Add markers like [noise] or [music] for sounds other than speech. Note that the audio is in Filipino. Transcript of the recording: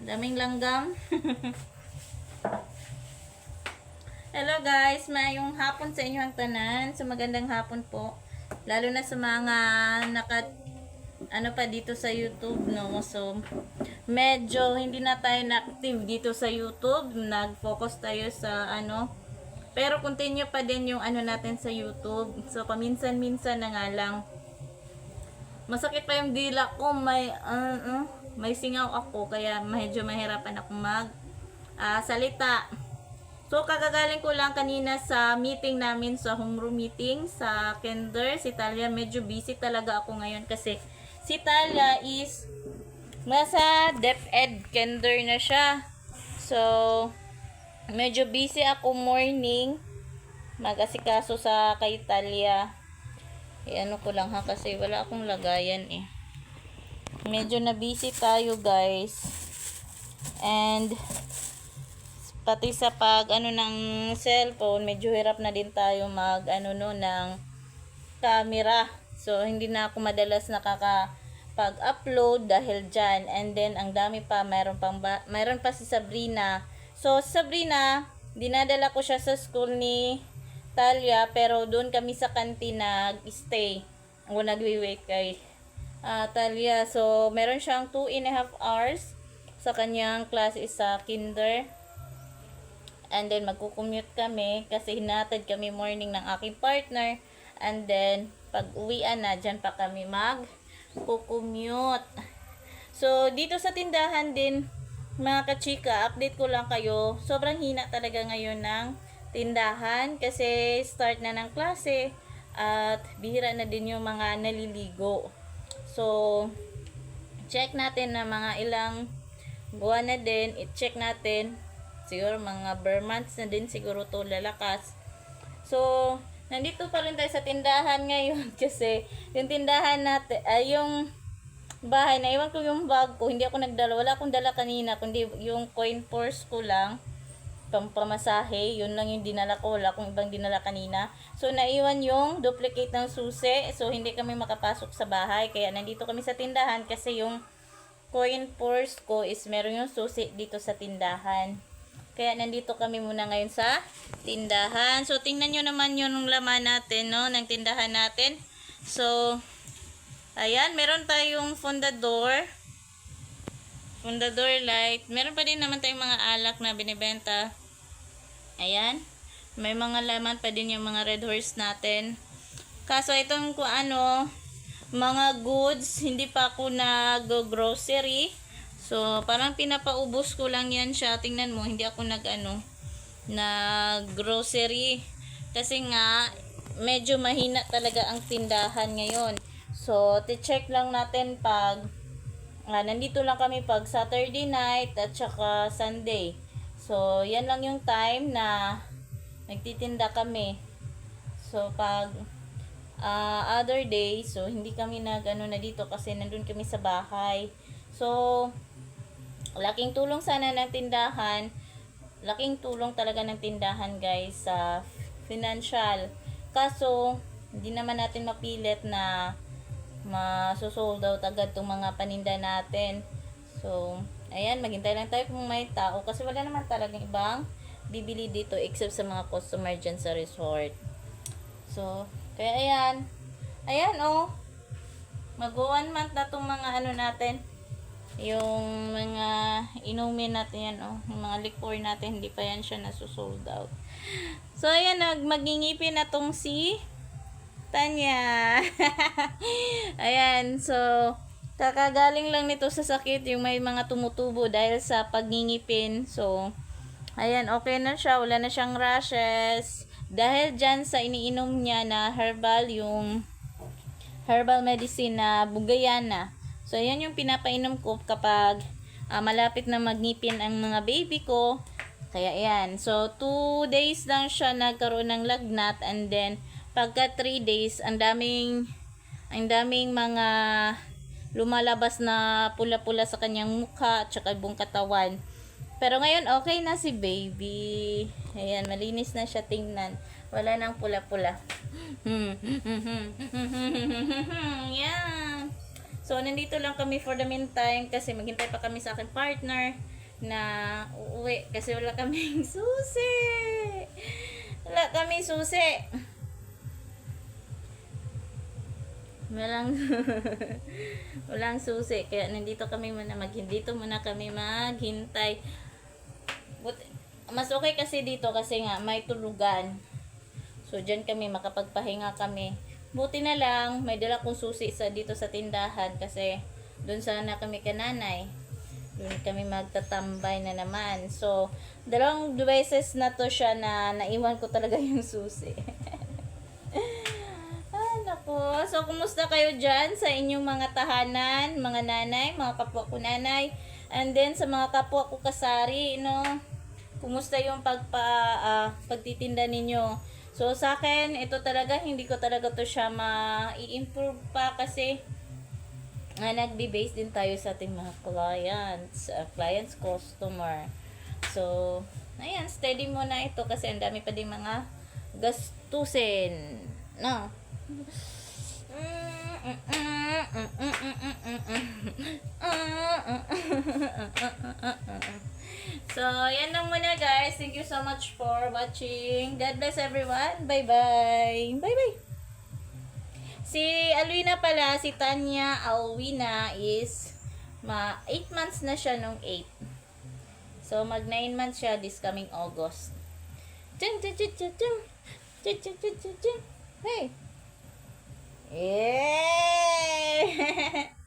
Daming langgam. Hello guys, mayong hapon sa inyong tanan. So magandang hapon po. Lalo na sa mga naka ano pa dito sa YouTube, no? So medyo hindi na tayo na-active dito sa YouTube. Nag-focus tayo sa ano. Pero continue pa din yung ano natin sa YouTube. So paminsan-minsan na nga lang. Masakit pa yung dila ko, may uh, uh, may singaw ako kaya medyo mahirapan ako mag ah, salita. So, kagagaling ko lang kanina sa meeting namin sa homeroom meeting sa Kinder. Si Talia, medyo busy talaga ako ngayon kasi si Talia is nasa DepEd Kinder na siya. So, medyo busy ako morning mag-asikaso sa kay Talia. Eh, ano ko lang ha kasi wala akong lagayan eh. Medyo na busy tayo guys. And pati sa pag ano ng cellphone, medyo hirap na din tayo mag ano no ng camera. So hindi na ako madalas nakaka pag-upload dahil diyan. And then ang dami pa, mayroon pang ba, mayroon pa si Sabrina. So Sabrina, dinadala ko siya sa school ni Talia pero doon kami sa kantin nag-stay. O nagwi-wait kay ah, Talia. So meron siyang 2 and a half hours sa kanyang klase sa kinder. And then, magkukommute kami kasi hinatid kami morning ng aking partner. And then, pag uwian na, dyan pa kami mag kukommute. So, dito sa tindahan din, mga kachika, update ko lang kayo. Sobrang hina talaga ngayon ng tindahan kasi start na ng klase at bihira na din yung mga naliligo. So, check natin na mga ilang buwan na din, i-check natin siguro mga ber months na din siguro to lalakas. So, nandito pa rin tayo sa tindahan ngayon [laughs] kasi yung tindahan natin, ay yung bahay, naiwan ko yung bag ko, hindi ako nagdala, wala akong dala kanina, kundi yung coin purse ko lang, pampamasahe, yun lang yung dinala ko, wala akong ibang dinala kanina. So, naiwan yung duplicate ng susi, so hindi kami makapasok sa bahay, kaya nandito kami sa tindahan kasi yung coin purse ko is meron yung susi dito sa tindahan. Kaya nandito kami muna ngayon sa tindahan. So, tingnan nyo naman yung laman natin, no, ng tindahan natin. So, ayan, meron tayong fundador. Fundador light. Meron pa din naman tayong mga alak na binibenta. Ayan. May mga laman pa din yung mga red horse natin. Kaso itong kung ano, mga goods, hindi pa ako nag-grocery. So, parang pinapaubos ko lang yan siya. Tingnan mo, hindi ako nag ano, nag-grocery. Kasi nga, medyo mahina talaga ang tindahan ngayon. So, ti-check lang natin pag ah, nandito lang kami pag Saturday night at saka Sunday. So, yan lang yung time na nagtitinda kami. So, pag ah, other days, so hindi kami nag ano na dito kasi nandun kami sa bahay. So, laking tulong sana ng tindahan. Laking tulong talaga ng tindahan guys sa financial. Kaso, hindi naman natin mapilit na masusold out agad itong mga paninda natin. So, ayan, maghintay lang tayo kung may tao kasi wala naman talagang ibang bibili dito except sa mga customer dyan sa resort. So, kaya ayan. Ayan, oh. Mag one month na itong mga ano natin. Yung mga inumin natin yan, oh. Yung mga liquor natin, hindi pa yan siya nasusold out. So, ayan, nag magingipin na tong si Tanya. [laughs] ayan, so, kakagaling lang nito sa sakit, yung may mga tumutubo dahil sa pagngingipin. So, ayan, okay na siya, wala na siyang rashes. Dahil dyan sa iniinom niya na herbal, yung herbal medicine na bugayana. So, yan yung pinapainom ko kapag ah, malapit na magngipin ang mga baby ko. Kaya yan. So, 2 days lang siya nagkaroon ng lagnat and then pagka 3 days, ang daming ang daming mga lumalabas na pula-pula sa kanyang mukha at saka buong katawan. Pero ngayon, okay na si baby. Ayan, malinis na siya tingnan. Wala nang pula-pula. [laughs] Yan. So, nandito lang kami for the meantime kasi maghintay pa kami sa aking partner na uuwi kasi wala kaming [laughs] susi. Wala kami susi. Walang [laughs] walang susi kaya nandito kami muna mag dito muna kami maghintay. But, mas okay kasi dito kasi nga may tulugan. So diyan kami makapagpahinga kami. Buti na lang may dala kong susi sa dito sa tindahan kasi doon sana kami kananay. Doon kami magtatambay na naman. So, dalawang beses na to siya na naiwan ko talaga [laughs] yung susi. Ah. So, kumusta kayo dyan sa inyong mga tahanan, mga nanay, mga kapwa ko nanay, and then sa mga kapwa ko kasari, no? Kumusta yung pagpa, ah, pagtitinda ninyo? So, sa akin, ito talaga, hindi ko talaga to siya ma-i-improve pa kasi nga nagbe-base din tayo sa ating mga clients, uh, clients, customer. So, ayan, steady mo na ito kasi ang dami pa din mga gastusin. No? [laughs] So, yan lang muna guys. Thank you so much for watching. God bless everyone. Bye-bye. Bye-bye. Si Alwina pala, si Tanya Alwina is ma 8 months na siya nung 8. So mag 9 months siya this coming August. Chung Yeah! [laughs]